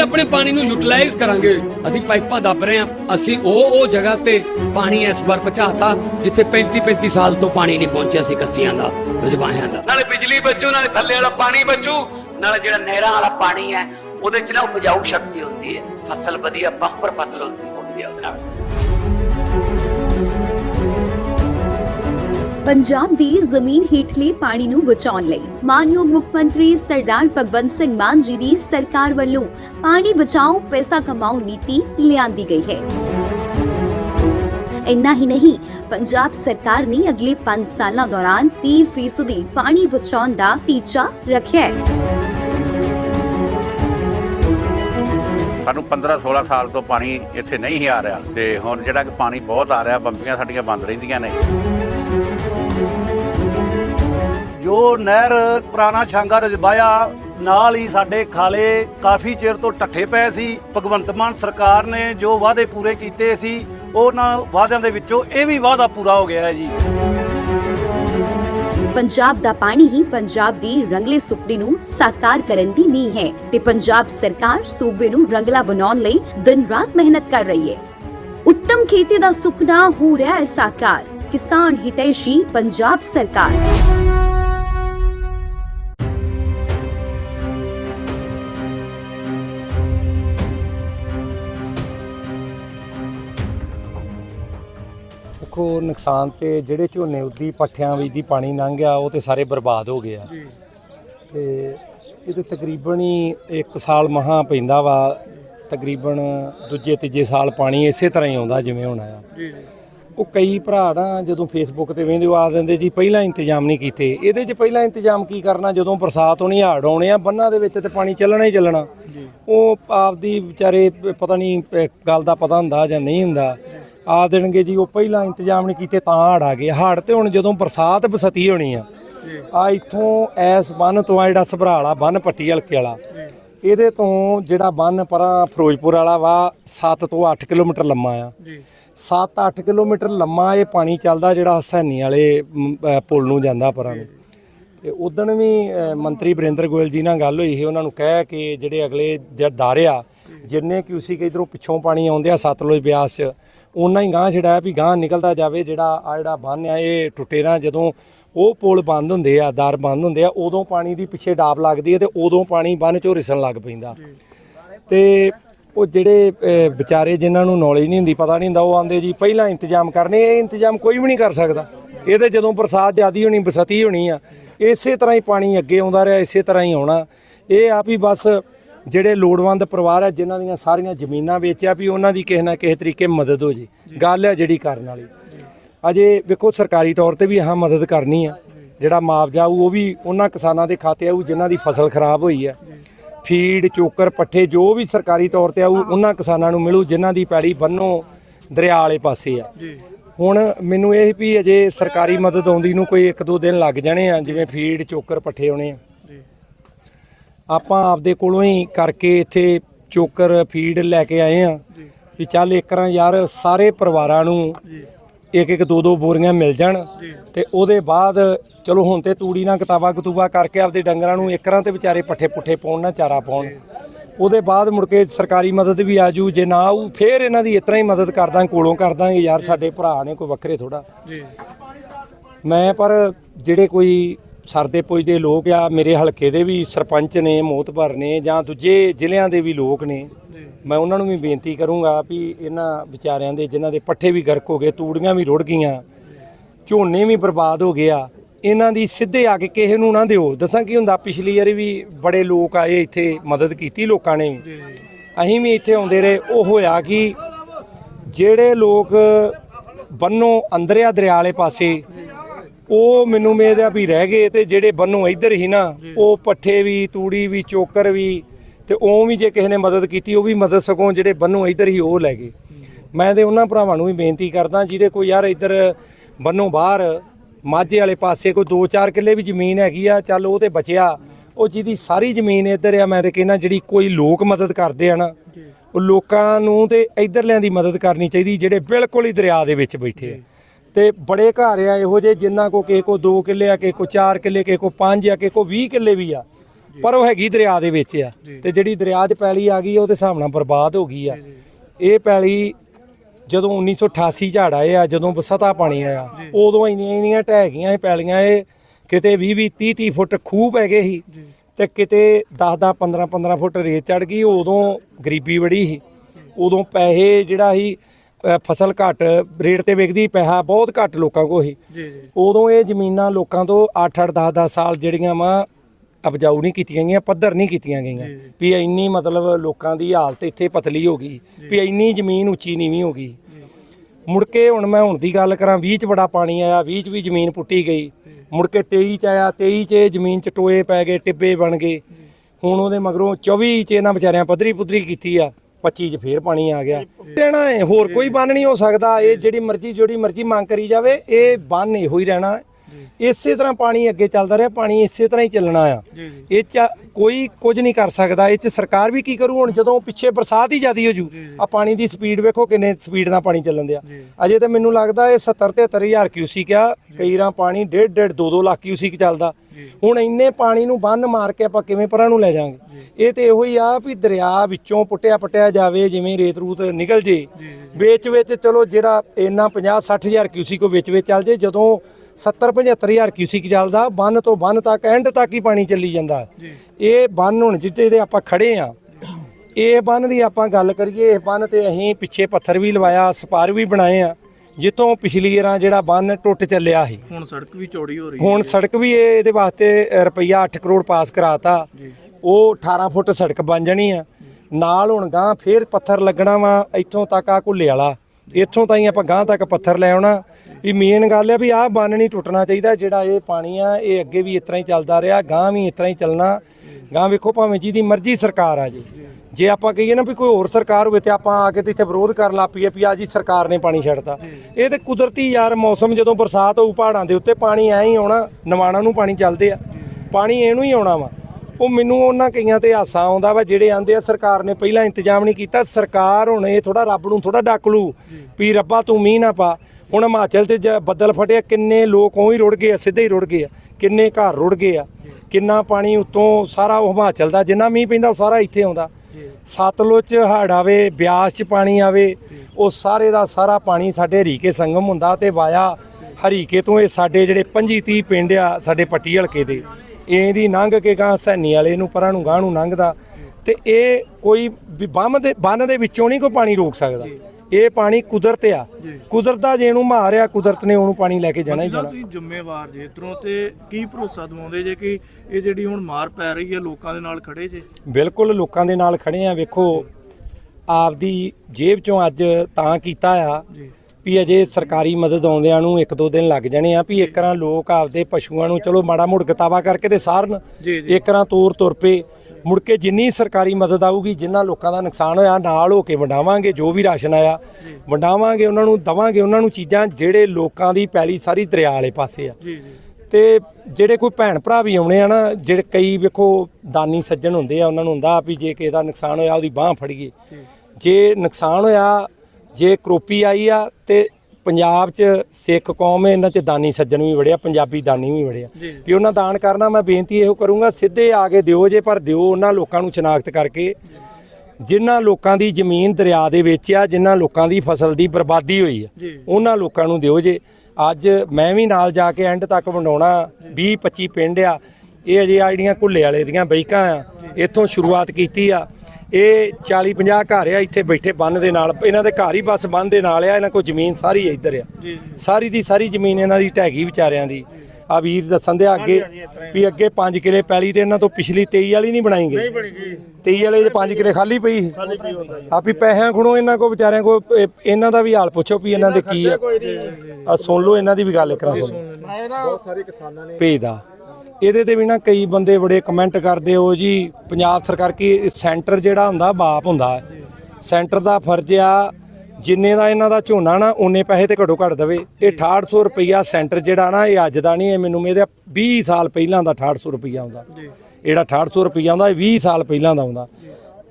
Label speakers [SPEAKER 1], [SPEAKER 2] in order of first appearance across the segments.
[SPEAKER 1] ਆਪਣੇ ਪਾਣੀ ਨੂੰ ਯੂਟਿਲਾਈਜ਼ ਕਰਾਂਗੇ। ਅਸੀਂ ਪਾਈਪਾਂ ਦੱਬ ਰਹੇ ਹਾਂ। ਅਸੀਂ ਉਹ ਉਹ ਜਗ੍ਹਾ ਤੇ ਪਾਣੀ ਇਸ ਵਾਰ ਪਹੁੰਚਾਤਾ, ਜਿੱਥੇ 35 35 ਸਾਲ ਤੋਂ ਪਾਣੀ ਨਹੀਂ ਪਹੁੰਚਿਆ ਸੀ ਕੱਸੀਆਂ ਦਾ ਰਜਵਾਹਿਆਂ ਦਾ। ਨਾਲੇ ਬਿਜਲੀ ਬਚੂ, ਨਾਲੇ ਥੱਲੇ ਵਾਲਾ ਪਾਣੀ ਬਚੂ। ਨਾਲੇ ਜਿਹੜਾ ਨਹਿਰਾਂ ਵਾਲਾ ਪਾਣੀ ਹੈ, ਉਹਦੇ ਚ ਨਾ ਉਪਜਾਊ ਸ਼ਕਤੀ ਹੁੰਦੀ ਹੈ। ਫਸਲ ਵਧੀਆ ਬੰਪਰ ਫਸਲ ਹੁੰਦੀ ਹੈ। ਉਹਦੇ ਨਾਲ
[SPEAKER 2] ਪੰਜਾਬ ਦੀ ਜ਼ਮੀਨ ਹੇਠਲੇ ਪਾਣੀ ਨੂੰ ਬਚਾਉਣ ਲਈ ਮਾਨਯੋਗ ਮੁੱਖ ਮੰਤਰੀ ਸਰਦਾਰ ਭਗਵੰਤ ਸਿੰਘ ਮਾਨ ਜੀ ਦੀ ਸਰਕਾਰ ਵੱਲੋਂ ਪਾਣੀ ਬਚਾਓ, ਪੈਸਾ ਕਮਾਓ ਨੀਤੀ ਲਿਆਂਦੀ ਗਈ ਹੈ। ਇੰਨਾ ਹੀ ਨਹੀਂ, ਪੰਜਾਬ ਸਰਕਾਰ ਨੇ ਅਗਲੇ 5 ਸਾਲਾਂ ਦੌਰਾਨ 30% ਪਾਣੀ ਬਚਾਉਣ ਦਾ ਟੀਚਾ ਰੱਖਿਆ ਹੈ।
[SPEAKER 3] ਸਾਨੂੰ 15 16 ਸਾਲ ਤੋਂ ਪਾਣੀ ਇੱਥੇ ਨਹੀਂ ਆ ਰਿਹਾ ਤੇ ਹੁਣ ਜਿਹੜਾ ਕਿ ਪਾਣੀ ਬਹੁਤ ਆ ਰਿਹਾ, ਬੰਬੀਆਂ ਸਾਡੀਆਂ ਬੰਦ ਰਹਿੰਦੀਆਂ ਨੇ।
[SPEAKER 4] ਜੋ ਨਹਿਰ ਪੁਰਾਣਾ ਛਾਂਗਾ ਰਜਬਾਇਆ, ਨਾਲ ਹੀ ਸਾਡੇ ਖਾਲੇ ਕਾਫੀ ਚਿਰ ਤੋਂ ਟੱਠੇ ਪਏ ਸੀ। ਭਗਵੰਤ ਮਾਨ ਸਰਕਾਰ ਨੇ ਜੋ ਵਾਅਦੇ ਪੂਰੇ ਕੀਤੇ ਸੀ, ਉਹਨਾਂ ਵਾਅਦਿਆਂ ਦੇ ਵਿੱਚੋਂ ਇਹ ਵੀ ਵਾਅਦਾ ਪੂਰਾ ਹੋ ਗਿਆ ਹੈ ਜੀ।
[SPEAKER 2] ਪੰਜਾਬ ਦਾ ਪਾਣੀ ਹੀ ਪੰਜਾਬ ਦੀ ਰੰਗਲੇ ਸੁਪਨੇ ਨੂੰ ਸਾਕਾਰ ਕਰਨ ਦੀ ਨੀਂਹ ਹੈ ਤੇ ਪੰਜਾਬ ਸਰਕਾਰ ਸੂਬੇ ਨੂੰ ਰੰਗਲਾ ਬਣਾਉਣ ਲਈ ਦਿਨ ਰਾਤ ਮਿਹਨਤ ਕਰ ਰਹੀ ਹੈ। ਉੱਤਮ ਖੇਤੀ ਦਾ ਸੁਪਨਾ ਹੋ ਰਿਹਾ ਹੈ ਸਾਕਾਰ। ਕਿਸਾਨ ਹਿਤੈਸ਼ੀ ਪੰਜਾਬ ਸਰਕਾਰ।
[SPEAKER 5] ਦੇਖੋ ਨੁਕਸਾਨ ਤੇ ਜਿਹੜੇ ਝੋਨੇ ਉੱਦੀ ਪੱਠਿਆਂ ਵਿੱਚ ਦੀ ਪਾਣੀ ਲੰਘ ਗਿਆ ਉਹ ਤੇ ਸਾਰੇ ਬਰਬਾਦ ਹੋ ਗਏ ਆ। ਤੇ ਇਹ ਤੇ ਤਕਰੀਬਨ ਹੀ 1 ਸਾਲ ਮਹਾ ਪੈਂਦਾ ਵਾ ਤਕਰੀਬਨ ਦੂਜੇ ਤੀਜੇ ਸਾਲ ਪਾਣੀ ਇਸੇ ਤਰ੍ਹਾਂ ਹੀ ਆਉਂਦਾ ਜਿਵੇਂ ਹੁਣ ਆਇਆ। ਉਹ ਕਈ ਭਰਾ ਨਾ ਜਦੋਂ ਫੇਸਬੁੱਕ ਤੇ ਵੇਂਦੇ ਆ ਦਿੰਦੇ ਜੀ ਪਹਿਲਾਂ ਇੰਤਜ਼ਾਮ ਨਹੀਂ ਕੀਤੇ। ਇਹਦੇ 'ਚ ਪਹਿਲਾਂ ਇੰਤਜ਼ਾਮ ਕੀ ਕਰਨਾ ਜਦੋਂ ਬਰਸਾਤ ਹੋਣੀ ਹਾੜ ਆਉਣੇ ਆ ਬੰਨਾਂ ਦੇ ਵਿੱਚ ਤੇ ਪਾਣੀ ਚੱਲਣਾ ਹੀ ਚੱਲਣਾ। ਉਹ ਆਪਦੀ ਵਿਚਾਰੇ ਪਤਾ ਨਹੀਂ ਗੱਲ ਦਾ ਪਤਾ ਹੁੰਦਾ ਜਾਂ ਨਹੀਂ ਹੁੰਦਾ। ਆ ਦੇਣਗੇ ਜੀ ਉਹ ਪਹਿਲਾਂ ਇੰਤਜ਼ਾਮ ਨਹੀਂ ਕੀਤੇ ਤਾਂ ਹਾੜ ਆ ਗਏ। ਹਾੜ ਤੇ ਹੁਣ ਜਦੋਂ ਬਰਸਾਤ ਬਸਤੀ ਹੋਣੀ ਆ ਆ ਇੱਥੋਂ ਐਸ ਬੰਨ ਤੋਂ ਆ ਜਿਹੜਾ ਸਭਰਾਲਾ ਬੰਨ ਪੱਟੀ ਹਲਕੇ ਵਾਲਾ ਇਹਦੇ ਤੋਂ ਜਿਹੜਾ ਬੰਨ ਪਰਾਂ ਫਿਰੋਜ਼ਪੁਰ ਵਾਲਾ ਵਾ 7 ਤੋਂ 8 ਕਿਲੋਮੀਟਰ ਲੰਮਾ ਆ। 7-8 ਕਿਲੋਮੀਟਰ ਲੰਮਾ ਇਹ ਪਾਣੀ ਚੱਲਦਾ ਜਿਹੜਾ ਹਸੈਨੀ ਵਾਲੇ ਪੁਲ ਨੂੰ ਜਾਂਦਾ ਪਰਾਂ ਨੂੰ। ਤੇ ਉਦੋਂ ਵੀ ਮੰਤਰੀ ਬਰਿੰਦਰ ਗੋਇਲ ਜੀ ਨਾਲ ਗੱਲ ਹੋਈ ਸੀ ਉਹਨਾਂ ਨੂੰ ਕਹਿ ਕਿ ਜਿਹੜੇ ਅਗਲੇ ਦਾਰਿਆ ਜਿੰਨੇ ਕਿਊਸਿਕ ਇਧਰੋਂ ਪਿੱਛੋਂ ਪਾਣੀ ਆਉਂਦੇ ਆ ਸਤਲੁਜ ਬਿਆਸ ਚ ਉਹਨਾਂ ਹੀ ਗਾਂ ਛੜਾਇਆ ਵੀ ਗਾਂ ਨਿਕਲਦਾ ਜਾਵੇ ਜਿਹੜਾ ਆ ਜਿਹੜਾ ਬੰਨ ਆ ਇਹ ਟੁੱਟੇ ਨਾ ਜਦੋਂ ਉਹ ਪੁਲ ਬੰਦ ਹੁੰਦੇ ਆ ਦਰ ਬੰਦ ਹੁੰਦੇ ਆ ਉਦੋਂ ਪਾਣੀ ਦੀ ਪਿੱਛੇ ਡਾਬ ਲੱਗਦੀ ਹੈ ਤੇ ਉਦੋਂ ਪਾਣੀ ਬੰਨ ਚੋਂ ਰਿਸਣ ਲੱਗ ਪੈਂਦਾ। ਤੇ ਉਹ ਜਿਹੜੇ ਵਿਚਾਰੇ ਜਿਨ੍ਹਾਂ ਨੂੰ ਨੌਲੇਜ ਨਹੀਂ ਹੁੰਦੀ ਪਤਾ ਨਹੀਂ ਹੁੰਦਾ ਉਹ ਆਂਦੇ ਜੀ ਪਹਿਲਾਂ ਇੰਤਜ਼ਾਮ ਕਰਨੇ ਇਹ ਇੰਤਜ਼ਾਮ ਕੋਈ ਵੀ ਨਹੀਂ ਕਰ ਸਕਦਾ। ਇਹ ਤੇ ਜਦੋਂ ਬਰਸਾਤ ਜ਼ਿਆਦੀ ਹੋਣੀ ਬਸਤੀ ਹੋਣੀ ਆ ਇਸੇ ਤਰ੍ਹਾਂ ਹੀ ਪਾਣੀ ਅੱਗੇ ਆਉਂਦਾ ਰਿਹਾ ਇਸੇ ਤਰ੍ਹਾਂ ਹੀ ਆਉਣਾ। ਇਹ ਆ ਵੀ ਬਸ ਜਿਹੜੇ ਲੋੜਵੰਦ ਪਰਿਵਾਰ ਆ ਜਿਨ੍ਹਾਂ ਦੀਆਂ ਸਾਰੀਆਂ ਜ਼ਮੀਨਾਂ ਵੇਚਿਆ ਵੀ ਉਹਨਾਂ ਦੀ ਕਿਸੇ ਨਾ ਕਿਸੇ ਤਰੀਕੇ ਮਦਦ ਹੋ ਜੇ। ਗੱਲ ਹੈ ਜਿਹੜੀ ਕਰਨ ਵਾਲੀ। ਅਜੇ ਵੇਖੋ ਸਰਕਾਰੀ ਤੌਰ ਤੇ ਵੀ ਆਹ ਮਦਦ ਕਰਨੀ ਆ। ਜਿਹੜਾ ਮੁਆਵਜ਼ਾ ਉਹ ਵੀ ਉਹਨਾਂ ਕਿਸਾਨਾਂ ਦੇ ਖਾਤੇ ਆਊ ਜਿਨ੍ਹਾਂ ਦੀ ਫਸਲ ਖਰਾਬ ਹੋਈ ਆ। ਫੀਡ ਚੋਕਰ ਪੱਠੇ ਜੋ ਵੀ ਸਰਕਾਰੀ ਤੌਰ ਤੇ ਆਊ ਉਹਨਾਂ ਕਿਸਾਨਾਂ ਨੂੰ ਮਿਲੂ ਜਿਨ੍ਹਾਂ ਦੀ ਪੈਲੀ ਬੰਨੋ ਦਰਿਆ ਵਾਲੇ ਪਾਸੇ ਆ। ਹੁਣ ਮੈਨੂੰ ਇਹ ਵੀ ਅਜੇ ਸਰਕਾਰੀ ਮਦਦ ਆਉਂਦੀ ਨੂੰ ਕੋਈ 1-2 ਦਿਨ ਲੱਗ ਜਾਣੇ ਆ ਜਿਵੇਂ ਫੀਡ ਚੋਕਰ ਪੱਠੇ ਆਉਣੇ ਆ। ਆਪਾਂ ਆਪਦੇ ਕੋਲੋਂ ਹੀ ਕਰਕੇ ਇੱਥੇ ਚੋਕਰ ਫੀਡ ਲੈ ਕੇ ਆਏ ਆ ਵੀ ਚੱਲ ਇੱਕਰਾਂ ਯਾਰ ਸਾਰੇ ਪਰਿਵਾਰਾਂ ਨੂੰ ਇੱਕ ਇੱਕ ਦੋ ਦੋ ਬੋਰੀਆਂ ਮਿਲ ਜਾਣ ਤੇ ਉਹਦੇ ਬਾਅਦ ਚਲੋ ਹੁਣ ਤੇ ਤੂੜੀ ਨਾਲ ਕਿਤਾਬਾਂ ਕਤੂਬਾ ਕਰਕੇ ਆਪਦੇ ਡੰਗਰਾਂ ਨੂੰ ਇੱਕਰਾਂ ਤੇ ਵਿਚਾਰੇ ਪੱਠੇ ਪੁੱਠੇ ਪਾਉਣ ਨਾ ਚਾਰਾ ਪਾਉਣ। ਉਹਦੇ ਬਾਅਦ ਮੁੜ ਕੇ ਸਰਕਾਰੀ ਮਦਦ ਵੀ ਆਜੂ ਜੇ ਨਾ ਆਊ ਫੇਰ ਇਹਨਾਂ ਦੀ ਇਤਨਾ ਹੀ ਮਦਦ ਕਰਦਾਂ ਕੋਲੋਂ ਕਰਦਾਂਗੇ ਯਾਰ ਸਾਡੇ ਭਰਾ ਨੇ ਕੋਈ ਵੱਖਰੇ ਥੋੜਾ ਮੈਂ ਪਰ ਜਿਹੜੇ ਕੋਈ ਸਰਦੇ ਪੁੱਜਦੇ ਲੋਕ ਆ ਮੇਰੇ ਹਲਕੇ ਦੇ ਵੀ ਸਰਪੰਚ ਨੇ ਮੋਤਬਰ ਨੇ ਜਾਂ ਦੂਜੇ ਜ਼ਿਲ੍ਹਿਆਂ ਦੇ ਵੀ ਲੋਕ ਨੇ ਮੈਂ ਉਹਨਾਂ ਨੂੰ ਵੀ ਬੇਨਤੀ ਕਰੂੰਗਾ ਵੀ ਇਹਨਾਂ ਵਿਚਾਰਿਆਂ ਦੇ ਜਿਨ੍ਹਾਂ ਦੇ ਪੱਠੇ ਵੀ ਗਰਕ ਹੋ ਗਏ ਤੂੜੀਆਂ ਵੀ ਰੁੜ ਗਈਆਂ ਝੋਨੇ ਵੀ ਬਰਬਾਦ ਹੋ ਗਿਆ ਇਹਨਾਂ ਦੀ ਸਿੱਧੇ ਆ ਕੇ ਕਿਸੇ ਨੂੰ ਨਾ ਦਿਓ। ਦੱਸਾਂ ਕੀ ਹੁੰਦਾ ਪਿਛਲੀ ਵਾਰੀ ਵੀ ਬੜੇ ਲੋਕ ਆਏ ਇੱਥੇ ਮਦਦ ਕੀਤੀ ਲੋਕਾਂ ਨੇ ਵੀ। ਅਸੀਂ ਵੀ ਇੱਥੇ ਆਉਂਦੇ ਰਹੇ ਉਹ ਹੋਇਆ ਕਿ ਜਿਹੜੇ ਲੋਕ ਬੰਨੋਂ ਅੰਦਰਿਆ ਦਰਿਆ ਵਾਲੇ ਪਾਸੇ ਉਹ ਮੈਨੂੰ ਉਮੀਦ ਆ ਵੀ ਰਹਿ ਗਏ ਤੇ ਜਿਹੜੇ ਬੰਨੋਂ ਇੱਧਰ ਹੀ ਨਾ ਉਹ ਪੱਠੇ ਵੀ ਤੂੜੀ ਵੀ ਚੋਕਰ ਵੀ ਤੇ ਉਹ ਵੀ ਜੇ ਕਿਸੇ ਨੇ ਮਦਦ ਕੀਤੀ ਉਹ ਵੀ ਮਦਦ ਸਕੋਂ ਜਿਹੜੇ ਬੰਨੋਂ ਇੱਧਰ ਹੀ ਉਹ ਲੈ ਗਏ। ਮੈਂ ਤੇ ਉਹਨਾਂ ਭਰਾਵਾਂ ਨੂੰ ਵੀ ਬੇਨਤੀ ਕਰਦਾ ਜਿਹਦੇ ਕੋਈ ਯਾਰ ਇੱਧਰ ਬੰਨੋਂ ਬਾਹਰ ਮਾਝੇ ਵਾਲੇ ਪਾਸੇ ਕੋਈ 2-4 ਕਿੱਲੇ ਵੀ ਜ਼ਮੀਨ ਹੈਗੀ ਆ ਚੱਲ ਉਹ ਤੇ ਬਚਿਆ ਉਹ ਜਿਹਦੀ ਸਾਰੀ ਜ਼ਮੀਨ ਇੱਧਰ ਆ ਮੈਂ ਤੇ ਕਹਿੰਦਾ ਜਿਹੜੀ ਕੋਈ ਲੋਕ ਮਦਦ ਕਰਦੇ ਆ ਨਾ ਉਹ ਲੋਕਾਂ ਨੂੰ ਤੇ ਇੱਧਰਲਿਆਂ ਦੀ ਮਦਦ ਕਰਨੀ ਚਾਹੀਦੀ ਜਿਹੜੇ ਬਿਲਕੁਲ ਹੀ ਦਰਿਆ ਦੇ ਵਿੱਚ ਬੈਠੇ ਆ। ਤੇ ਬੜੇ ਘਰ ਆ ਇਹੋ ਜਿਹੇ ਜਿਨ੍ਹਾਂ ਕੋ ਕਿਸੇ ਕੋ 2 ਕਿੱਲੇ ਆ ਕਿਸੇ ਕੋ 4 ਕਿੱਲੇ ਕਿਸੇ ਕੋ 5 ਆ ਕਿਸੇ ਕੋ 20 ਕਿੱਲੇ ਵੀ ਆ। ਪਰ ਉਹ ਹੈਗੀ ਦਰਿਆ ਦੇ ਵਿੱਚ ਆ। ਤੇ ਜਿਹੜੀ ਦਰਿਆ 'ਚ ਪੈਲੀ ਆ ਗਈ ਉਹਦੇ ਹਿਸਾਬ ਨਾਲ ਬਰਬਾਦ ਹੋ ਗਈ ਆ। ਇਹ ਪੈਲੀ ਜਦੋਂ 1988 ਝੜ ਆਏ ਆ ਜਦੋਂ ਬਸਤਾ ਪਾਣੀ ਆਇਆ ਉਦੋਂ ਇੰਨੀਆਂ ਇੰਨੀਆਂ ਢਹਿ ਗਈਆਂ ਇਹ ਪੈਲੀਆਂ ਇਹ ਕਿਤੇ 20 20 30 30 ਫੁੱਟ ਖੂਹ ਪੈ ਗਏ ਸੀ। ਤੇ ਕਿਤੇ 10 10 15 15 ਫੁੱਟ ਰੇਤ ਚੜ ਗਈ ਉਦੋਂ ਗਰੀਬੀ ਬੜੀ ਸੀ। ਉਦੋਂ ਪੈਸੇ ਜਿਹੜਾ ਸੀ ਫਸਲ ਘੱਟ ਰੇਟ ਤੇ ਵਿਕਦੀ ਪੈਸਾ ਬਹੁਤ ਘੱਟ ਲੋਕਾਂ ਕੋਲ
[SPEAKER 6] ਜੀ
[SPEAKER 5] ਉਦੋਂ ਇਹ ਜ਼ਮੀਨਾਂ ਲੋਕਾਂ ਤੋਂ 8 8 10 10 ਸਾਲ ਜਿਹੜੀਆਂ ਵਾ ਉਪਜਾਊ ਨਹੀਂ ਕੀਤੀਆਂ ਗਈਆਂ ਪੱਧਰ ਨਹੀਂ ਕੀਤੀਆਂ ਗਈਆਂ। ਵੀ ਇੰਨੀ ਮਤਲਬ ਲੋਕਾਂ ਦੀ ਹਾਲਤ ਇੱਥੇ ਪਤਲੀ ਹੋ ਗਈ ਵੀ ਇੰਨੀ ਜ਼ਮੀਨ ਉੱਚੀ ਨੀਵੀਂ ਹੋ ਗਈ। ਮੁੜ ਕੇ ਹੁਣ ਮੈਂ ਹੁਣ ਦੀ ਗੱਲ ਕਰਾਂ 20 ਚ ਬੜਾ ਪਾਣੀ ਆਇਆ 20 ਚ ਵੀ ਜ਼ਮੀਨ ਪੁੱਟੀ ਗਈ। ਮੁੜ ਕੇ 23 ਚ ਆਇਆ 23 ਚ ਇਹ ਜ਼ਮੀਨ ਚ ਟੋਏ ਪੈ ਗਏ ਟਿੱਬੇ ਬਣ ਗਏ। ਹੁਣ ਉਹਦੇ ਮਗਰੋਂ 24 ਚ ਇਹਨਾਂ ਵਿਚਾਰਿਆਂ ਪੱਧਰੀ ਪੁੱਧਰੀ ਕੀਤੀ ਆ। 25 ਚ ਫੇਰ ਪਾਣੀ ਆ ਗਿਆ ਰਹਿਣਾ ਹੈ, ਹੋਰ ਕੋਈ ਬੰਨ ਨਹੀਂ ਹੋ ਸਕਦਾ ਇਹ ਜਿਹੜੀ ਮਰਜ਼ੀ ਜਿਹੜੀ ਮਰਜ਼ੀ ਮੰਗ ਕਰੀ ਜਾਵੇ, ਇਹ ਬੰਨ ਇਹੋ ਹੀ ਰਹਿਣਾ ਹੈ। ਇਸੇ ਤਰ੍ਹਾਂ ਪਾਣੀ ਅੱਗੇ ਚੱਲਦਾ ਰਿਹਾ ਪਾਣੀ ਇਸੇ ਤਰ੍ਹਾਂ ਹੀ ਚੱਲਣਾ ਆ। ਇਹ ਚ ਕੋਈ ਕੁਝ ਨਹੀਂ ਕਰ ਸਕਦਾ। ਇਹ ਚ ਸਰਕਾਰ ਵੀ ਕੀ ਕਰੂ ਹੁਣ ਜਦੋਂ ਪਿੱਛੇ ਬਰਸਾਤ ਹੀ ਜ਼ਿਆਦੀ ਹੋ ਜੂ ਆ ਪਾਣੀ ਦੀ ਸਪੀਡ ਵੇਖੋ ਕਿੰਨੇ ਸਪੀਡ ਨਾਲ ਪਾਣੀ ਚੱਲਣ ਦਿਆ। ਅਜੇ ਤੇ ਮੈਨੂੰ ਲੱਗਦਾ ਇਹ 70 73000 ਕਿਊਸਿਕ ਆ। ਕਈ ਰਾਂ ਪਾਣੀ 1.5 1.5 2 2 ਲੱਖ ਕਿਊਸਿਕ ਚੱਲਦਾ। ਹੁਣ ਇੰਨੇ ਪਾਣੀ ਨੂੰ ਬੰਨ ਮਾਰ ਕੇ ਆਪਾਂ ਕਿਵੇਂ ਪਰਾਂ ਨੂੰ ਲੈ ਜਾਾਂਗੇ? ਇਹ ਤੇ ਇਹੋ ਹੀ ਆ ਵੀ ਦਰਿਆ ਵਿੱਚੋਂ ਪੁੱਟਿਆ ਪਟਿਆ ਜਾਵੇ ਜਿਵੇਂ ਰੇਤ ਰੂਤ ਨਿਕਲ ਜੇ। ਵਿੱਚ ਵਿੱਚ ਚਲੋ ਜਿਹੜਾ ਇੰਨਾ 50 60000 ਕਿਊਸਿਕ ਵਿੱਚ ਵਿੱਚ ਚੱਲ ਜੇ ਜਦੋਂ 70 75000 ਕਿਊਸਿਕ ਚੱਲਦਾ ਬੰਨ ਤੋਂ ਬੰਨ ਤੱਕ ਐਂਡ ਤੱਕ ਹੀ ਪਾਣੀ ਚੱਲੀ ਜਾਂਦਾ। ਇਹ ਬੰਨ ਹੁਣ ਜਿੱਤੇ ਦੇ ਆਪਾਂ ਖੜੇ ਆ ਇਹ ਬੰਨ ਦੀ ਆਪਾਂ ਗੱਲ ਕਰੀਏ ਇਹ ਬੰਨ ਤੇ ਅਸੀਂ ਪਿੱਛੇ ਪੱਥਰ ਵੀ ਲਵਾਇਆ ਸਪਾਰ ਵੀ ਬਣਾਏ ਆ ਜਿੱਥੋਂ ਪਿਛਲੀ ਵਾਰਾਂ ਜਿਹੜਾ ਬੰਨ ਟੁੱਟ ਚੱਲਿਆ ਸੀ।
[SPEAKER 6] ਹੁਣ ਸੜਕ ਵੀ ਚੌੜੀ ਹੋ ਰਹੀ
[SPEAKER 5] ਹੁਣ ਸੜਕ ਵੀ ਇਹ ਇਹਦੇ ਵਾਸਤੇ ਰੁਪਈਆ 8 ਕਰੋੜ ਪਾਸ ਕਰਾਤਾ। ਉਹ 18 ਫੁੱਟ ਸੜਕ ਬਣ ਜਾਣੀ ਆ। ਨਾਲ ਹੁਣ ਗਾਂ ਫੇਰ ਪੱਥਰ ਲੱਗਣਾ ਵਾ ਇੱਥੋਂ ਤੱਕ ਆ ਘੁੱਲੇ ਵਾਲਾ। ਇੱਥੋਂ ਤਾਈਂ ਆਪਾਂ ਗਾਂ ਤੱਕ ਪੱਥਰ ਲੈ ਆਉਣਾ। ਵੀ ਮੇਨ ਗੱਲ ਆ ਵੀ ਆਹ ਬੰਨ ਨਹੀਂ ਟੁੱਟਣਾ ਚਾਹੀਦਾ, ਜਿਹੜਾ ਇਹ ਪਾਣੀ ਆ, ਇਹ ਅੱਗੇ ਵੀ ਇਸ ਤਰ੍ਹਾਂ ਹੀ ਚੱਲਦਾ ਰਿਹਾ ਗਾਂ ਵੀ ਇਸ ਤਰ੍ਹਾਂ ਹੀ ਚੱਲਣਾ। ਗਾਂ ਵੇਖੋ ਭਾਵੇਂ ਜਿਹਦੀ ਮਰਜ਼ੀ ਸਰਕਾਰ ਆ ਜੀ। ਜੇ ਆਪਾਂ ਕਹੀਏ ਨਾ ਵੀ ਕੋਈ ਹੋਰ ਸਰਕਾਰ ਹੋਵੇ ਤੇ ਆਪਾਂ ਆ ਕੇ ਤੇ ਇੱਥੇ ਵਿਰੋਧ ਕਰਨ ਲੱਗ ਪਈਏ ਵੀ ਆ ਜੀ ਸਰਕਾਰ ਨੇ ਪਾਣੀ ਛੱਡਤਾ। ਇਹ ਤੇ ਕੁਦਰਤੀ ਯਾਰ ਮੌਸਮ ਜਦੋਂ ਬਰਸਾਤ ਹੋਊ ਪਹਾੜਾਂ ਦੇ ਉੱਤੇ ਪਾਣੀ ਐ ਹੀ ਆਉਣਾ, ਨਵਾਣਾ ਨੂੰ ਪਾਣੀ ਚੱਲਦੇ ਆ। ਪਾਣੀ ਇਹਨੂੰ ਹੀ ਆਉਣਾ ਵਾ। ਉਹ ਮੈਨੂੰ ਉਹਨਾਂ ਕਈਆਂ ਤੇ ਆਸਾ ਆਉਂਦਾ ਵਾ, ਜਿਹੜੇ ਆਂਦੇ ਆ ਸਰਕਾਰ ਨੇ ਪਹਿਲਾਂ ਇੰਤਜ਼ਾਮ ਨਹੀਂ ਕੀਤਾ। ਸਰਕਾਰ ਹੁਣ ਇਹ ਥੋੜਾ ਰੱਬ ਨੂੰ ਥੋੜਾ ਡੱਕ ਲੂ ਵੀ ਰੱਬਾ ਤੂੰ ਮੀਂਹ ਨਾ ਪਾ। ਹੁਣ ਹਿਮਾਚਲ 'ਚ ਜ- ਬੱਦਲ ਫਟਿਆ ਕਿੰਨੇ ਲੋਕ ਉਹੀ ਰੁੜ ਗਏ ਆ, ਸਿੱਧੇ ਹੀ ਰੁੜ ਗਏ ਆ। ਕਿੰਨੇ ਘਰ ਰੁੜ ਗਏ ਆ। ਕਿੰਨਾ ਪਾਣੀ ਉੱਤੋਂ ਸਾਰਾ ਉਹ ਹਿਮਾਚਲ ਦਾ, ਜਿੰਨਾ ਮੀਂਹ ਪੈਂਦਾ ਉਹ ਸਾਰਾ ਇੱਥੇ ਆਉਂਦਾ। ਸਤਲੁਜ 'ਚ ਹੜ੍ਹ ਆਵੇ, ਬਿਆਸ 'ਚ ਪਾਣੀ ਆਵੇ, ਉਹ ਸਾਰੇ ਦਾ ਸਾਰਾ ਪਾਣੀ ਸਾਡੇ ਹਰੀਕੇ ਸੰਗਮ ਹੁੰਦਾ ਤੇ ਵਾਇਆ ਹਰੀਕੇ ਤੋਂ ਇਹ ਸਾਡੇ ਜਿਹੜੇ 25 30 ਪਿੰਡ ਆ, ਸਾਡੇ ਪੱਟੀ ਹਲਕੇ ਦੇ। ਇਹਦੀ ਲੰਘ ਕੇ ਗਾਂ ਸੈਣੀ ਵਾਲੇ ਨੂੰ ਪਰਾਂ ਨੂੰ ਗਾਂ ਨੂੰ ਲੰਘਦਾ ਤੇ ਇਹ ਕੋਈ ਬੰਮ ਦੇ ਬੰਨ ਦੇ ਵਿੱਚੋਂ ਨਹੀਂ ਕੋਈ ਪਾਣੀ ਰੋਕ ਸਕਦਾ। ਇਹ ਪਾਣੀ ਕੁਦਰਤ ਆ। ਕੁਦਰਤ ਦਾ ਜਿਹਨੂੰ ਮਾਰਿਆ ਕੁਦਰਤ ਨੇ ਉਹਨੂੰ ਪਾਣੀ ਲੈ ਕੇ ਜਾਣਾ ਹੀ ਜਾਣਾ।
[SPEAKER 6] ਤੁਸੀਂ ਜ਼ਿੰਮੇਵਾਰ ਜੇ ਇਧਰੋਂ ਤੇ ਕੀ ਭਰੋਸਾ ਦਿਵਾਉਂਦੇ ਜੇ ਕਿ ਇਹ ਜਿਹੜੀ ਹੁਣ ਮਾਰ ਪੈ ਰਹੀ ਹੈ ਲੋਕਾਂ ਦੇ ਨਾਲ ਖੜੇ ਜੇ?
[SPEAKER 5] ਬਿਲਕੁਲ ਲੋਕਾਂ ਦੇ ਨਾਲ ਖੜੇ ਆ। ਵੇਖੋ ਆਪਦੀ ਜੇਬ ਚੋਂ ਅੱਜ ਤਾਂ ਕੀਤਾ ਆ। ਵੀ ਅਜੇ ਸਰਕਾਰੀ ਮਦਦ ਆਉਂਦਿਆਂ ਨੂੰ ਇੱਕ ਦੋ ਦਿਨ ਲੱਗ ਜਾਣੇ ਆ ਵੀ ਇੱਕ ਰਾਂ ਲੋਕ ਆਪਦੇ ਪਸ਼ੂਆਂ ਨੂੰ ਚਲੋ ਮਾੜਾ ਮੋੜ ਗਤਾਵਾ ਕਰਕੇ ਤੇ ਸਾਰਨ।
[SPEAKER 6] ਜੀ,
[SPEAKER 5] ਇੱਕ ਰਾਂ ਤੋਰ ਤੁਰ ਪਏ ਮੁੜ ਕੇ ਜਿੰਨੀ ਸਰਕਾਰੀ ਮਦਦ ਆਊਗੀ ਜਿੰਨਾ ਲੋਕਾਂ ਦਾ ਨੁਕਸਾਨ ਹੋਇਆ ਨਾਲ ਹੋ ਕੇ ਵੰਡਾਵਾਂਗੇ ਜੋ ਵੀ ਰਾਸ਼ਨ ਆਇਆ ਵੰਡਾਵਾਂਗੇ ਉਹਨਾਂ ਨੂੰ ਦਵਾਂਗੇ ਉਹਨਾਂ ਨੂੰ ਚੀਜ਼ਾਂ ਜਿਹੜੇ ਲੋਕਾਂ ਦੀ ਪੈਲੀ ਸਾਰੀ ਦਰਿਆ ਵਾਲੇ ਪਾਸੇ ਆ।
[SPEAKER 6] ਜੀ ਜੀ।
[SPEAKER 5] ਤੇ ਜਿਹੜੇ ਕੋਈ ਭੈਣ ਭਰਾ ਵੀ ਆਉਣੇ ਆ ਨਾ ਜਿਹੜੇ ਕਈ ਵੇਖੋ ਦਾਨੀ ਸੱਜਣ ਹੁੰਦੇ ਆ ਉਹਨਾਂ ਨੂੰ ਹੁੰਦਾ ਵੀ ਜੇ ਕਿਸੇ ਦਾ ਨੁਕਸਾਨ ਹੋਇਆ ਉਹਦੀ ਬਾਹ ਫੜੀਏ ਜੇ ਨੁਕਸਾਨ ਹੋਇਆ ਜੇ ਕਰੋਪੀ ਆਈ ਆ ਤੇ ਪੰਜਾਬ 'ਚ ਸਿੱਖ ਕੌਮ ਹੈ ਇਹਨਾਂ 'ਚ ਦਾਨੀ ਸੱਜਣ ਵੀ ਵੜਿਆ ਪੰਜਾਬੀ ਦਾਨੀ ਵੀ ਵੜਿਆ। ਵੀ ਉਹਨਾਂ ਦਾਨ ਕਰਨਾ ਮੈਂ ਬੇਨਤੀ ਇਹੋ ਕਰੂੰਗਾ ਸਿੱਧੇ ਆ ਕੇ ਦਿਓ ਜੇ ਪਰ ਦਿਓ ਉਹਨਾਂ ਲੋਕਾਂ ਨੂੰ ਸ਼ਨਾਖਤ ਕਰਕੇ। ਜਿਨ੍ਹਾਂ ਲੋਕਾਂ ਦੀ ਜ਼ਮੀਨ ਦਰਿਆ ਦੇ ਵਿੱਚ ਆ ਜਿਨ੍ਹਾਂ ਲੋਕਾਂ ਦੀ ਫਸਲ ਦੀ ਬਰਬਾਦੀ ਹੋਈ ਆ ਉਹਨਾਂ ਲੋਕਾਂ ਨੂੰ ਦਿਓ ਜੇ। ਅੱਜ ਮੈਂ ਵੀ ਨਾਲ ਜਾ ਕੇ ਐਂਡ ਤੱਕ ਵੰਡਾਉਣਾ 20 25 ਪਿੰਡ ਆ ਇਹ ਅਜੇ ਆ ਜਿਹੜੀਆਂ ਘੁੱਲੇ ਵਾਲੇ ਦੀਆਂ ਬਈਕਾਂ ਆ ਇੱਥੋਂ ਸ਼ੁਰੂਆਤ ਕੀਤੀ ਆ। ਇਹ 40 50 ਘਰ ਆ ਇੱਥੇ ਬੈਠੇ ਬੰਨ ਦੇ ਨਾਲ। ਇਹਨਾਂ ਦੇ ਘਰ ਹੀ ਬਸ ਬੰਨ ਦੇ ਨਾਲ ਆ ਇਹਨਾਂ ਕੋਲ ਜ਼ਮੀਨ ਸਾਰੀ ਇੱਧਰ ਆ। ਸਾਰੀ ਦੀ ਸਾਰੀ ਜ਼ਮੀਨ ਇਹਨਾਂ ਦੀ ਗਈ ਵਿਚਾਰਿਆਂ ਦੀ। ਆ ਵੀਰ ਦੱਸਣ ਦੇ ਅੱਗੇ ਵੀ ਅੱਗੇ 5 ਕਿਲੇ ਪੈਲੀ ਤੇ ਇਹਨਾਂ ਤੋਂ ਪਿਛਲੀ 23 ਵਾਲੀ ਨਹੀਂ ਬਣਾਈ ਗਈ 23 ਵਾਲੇ ਦੇ 5 ਕਿਲੇ ਖਾਲੀ ਪਈ ਆ ਵੀ ਪੈਸਿਆਂ ਖੁਣੋ ਇਹਨਾਂ ਕੋ ਵਿਚਾਰਿਆਂ ਕੋ ਇਹ- ਇਹਨਾਂ ਦਾ ਵੀ ਹਾਲ ਪੁੱਛੋ ਵੀ ਇਹਨਾਂ ਦੇ ਕੀ ਆ। ਆ ਸੁਣ ਲਓ ਇਹਨਾਂ ਦੀ ਵੀ ਗੱਲ ਕਰਾਂ ਸੁਣ ਬਹੁਤ ਸਾਰੇ ਕਿਸਾਨਾਂ ਨੇ ਭੇਜਦਾ ਇਹਦੇ ਤੇ ਵੀ ਨਾ ਕਈ ਬੰਦੇ ਬੜੇ ਕਮੈਂਟ ਕਰਦੇ ਹੋ ਜੀ ਪੰਜਾਬ ਸਰਕਾਰ ਕੀ ਸੈਂਟਰ ਜਿਹੜਾ ਹੁੰਦਾ ਬਾਪ ਹੁੰਦਾ। ਸੈਂਟਰ ਦਾ ਫਰਜ਼ ਆ ਜਿੰਨੇ ਦਾ ਇਹਨਾਂ ਦਾ ਝੋਨਾ ਨਾ ਉਨੇ ਪੈਸੇ ਤੇ ਘੱਟੋ ਘੱਟ ਦੇਵੇ। ਇਹ 6800 ਰੁਪਈਆ ਸੈਂਟਰ ਜਿਹੜਾ ਨਾ ਇਹ ਅੱਜ ਦਾ ਨਹੀਂ ਇਹ ਮੈਨੂੰ ਮੇਰੇ 20 ਸਾਲ ਪਹਿਲਾਂ ਦਾ 6800 ਰੁਪਈਆ ਆਉਂਦਾ ਜਿਹੜਾ 6800 ਰੁਪਈਆ ਆਉਂਦਾ ਇਹ 20 ਸਾਲ ਪਹਿਲਾਂ ਦਾ ਆਉਂਦਾ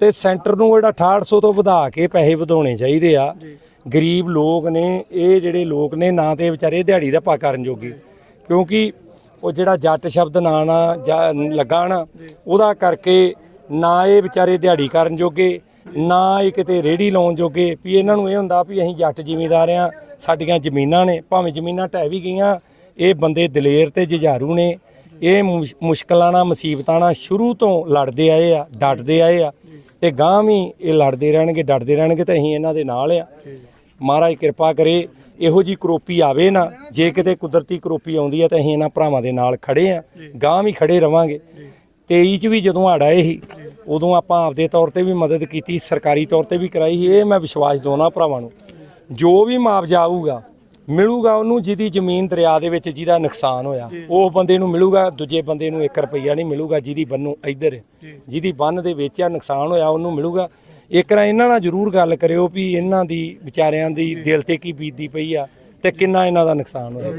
[SPEAKER 5] ਤੇ ਸੈਂਟਰ ਨੂੰ ਜਿਹੜਾ 6800 ਤੋਂ ਵਧਾ ਕੇ ਪੈਸੇ ਵਧਾਉਣੇ ਚਾਹੀਦੇ ਆ। ਗਰੀਬ ਲੋਕ ਨੇ ਇਹ ਜਿਹੜੇ ਲੋਕ ਨੇ ਨਾ ਤੇ ਵਿਚਾਰੇ ਦਿਹਾੜੀ ਦਾ ਪਾ ਕਰਨ ਜੋਗੇ। ਕਿਉਂਕਿ ਉਹ ਜਿਹੜਾ ਜੱਟ ਸ਼ਬਦ ਨਾ ਨਾ ਲੱਗਾ ਨਾ ਉਹਦਾ ਕਰਕੇ ਨਾ ਇਹ ਵਿਚਾਰੇ ਦਿਹਾੜੀ ਕਰਨ ਜੋਗੇ ਨਾ ਇਹ ਕਿਤੇ ਰੇੜੀ ਲਾਉਣ ਜੋਗੇ ਵੀ ਇਹਨਾਂ ਨੂੰ ਇਹ ਹੁੰਦਾ ਵੀ ਅਸੀਂ ਜੱਟ ਜ਼ਿਮੀਂਦਾਰ ਆ ਸਾਡੀਆਂ ਜ਼ਮੀਨਾਂ ਨੇ ਭਾਵੇਂ ਜ਼ਮੀਨਾਂ ਢਹਿ ਵੀ ਗਈਆਂ ਇਹ ਬੰਦੇ ਦਲੇਰ ਤੇ ਜੁਝਾਰੂ ਨੇ ਇਹ ਮੁਸ਼- ਮੁਸ਼ਕਲਾਂ ਨਾਲ ਮੁਸੀਬਤਾਂ ਨਾਲ ਸ਼ੁਰੂ ਤੋਂ ਲੜਦੇ ਆਏ ਆ ਡਟਦੇ ਆਏ ਆ ਤੇ ਗਾਂ ਵੀ ਇਹ ਲੜਦੇ ਰਹਿਣਗੇ ਡਟਦੇ ਰਹਿਣਗੇ ਤੇ ਅਸੀਂ ਇਹਨਾਂ ਦੇ ਨਾਲ ਆ। ਮਹਾਰਾਜ ਕਿਰਪਾ ਕਰੇ ਇਹੋ ਜੀ ਕਰੋਪੀ ਆਵੇ ਨਾ ਜੇ ਕਿਤੇ ਕੁਦਰਤੀ ਕਰੋਪੀ ਆਉਂਦੀ ਹੈ ਤਾਂ ਅਸੀਂ ਇਹਨਾਂ ਭਰਾਵਾਂ ਦੇ ਨਾਲ ਖੜੇ ਆ ਗਾਂ ਵੀ ਖੜੇ ਰਵਾਂਗੇ। 23 ਚ ਵੀ ਜਦੋਂ ਹੜ ਆਏ ਸੀ ਉਦੋਂ ਆਪਾਂ ਆਪਦੇ ਤੌਰ ਤੇ ਵੀ ਮਦਦ ਕੀਤੀ ਸਰਕਾਰੀ ਤੌਰ ਤੇ ਵੀ ਕਰਾਈ ਸੀ ਇਹ ਮੈਂ ਵਿਸ਼ਵਾਸ ਦੋਨਾਂ ਭਰਾਵਾਂ ਨੂੰ। ਜੋ। ਵੀ ਮੁਆਵਜ਼ਾ ਆਊਗਾ ਮਿਲੂਗਾ ਉਹਨੂੰ ਜਿਹਦੀ ਜ਼ਮੀਨ ਦਰਿਆ ਦੇ ਵਿੱਚ ਜਿਹਦਾ ਨੁਕਸਾਨ ਹੋਇਆ ਉਹ ਬੰਦੇ ਨੂੰ ਮਿਲੂਗਾ ਦੂਜੇ ਬੰਦੇ ਨੂੰ 1 ਰੁਪਈਆ ਨਹੀਂ ਮਿਲੂਗਾ ਜਿਹਦੀ ਬੰਨੂ ਇੱਧਰ। ਜਿਹਦੀ ਬੰਨ ਦੇ ਵਿੱਚ ਆ ਨੁਕਸਾਨ ਹੋਇਆ ਉਹਨੂੰ ਮਿਲੂਗਾ ਇੱਕ ਰਾਂ ਇਹਨਾਂ ਨਾਲ ਜ਼ਰੂਰ ਗੱਲ ਕਰਿਓ ਵੀ ਇਹਨਾਂ ਦੀ ਵਿਚਾਰਿਆਂ ਦੀ ਦਿਲ ਤੇ ਕੀ ਬੀਤਦੀ ਪਈ ਆ ਤੇ ਕਿੰਨਾ ਇਹਨਾਂ ਦਾ ਨੁਕਸਾਨ ਹੋਇਆ।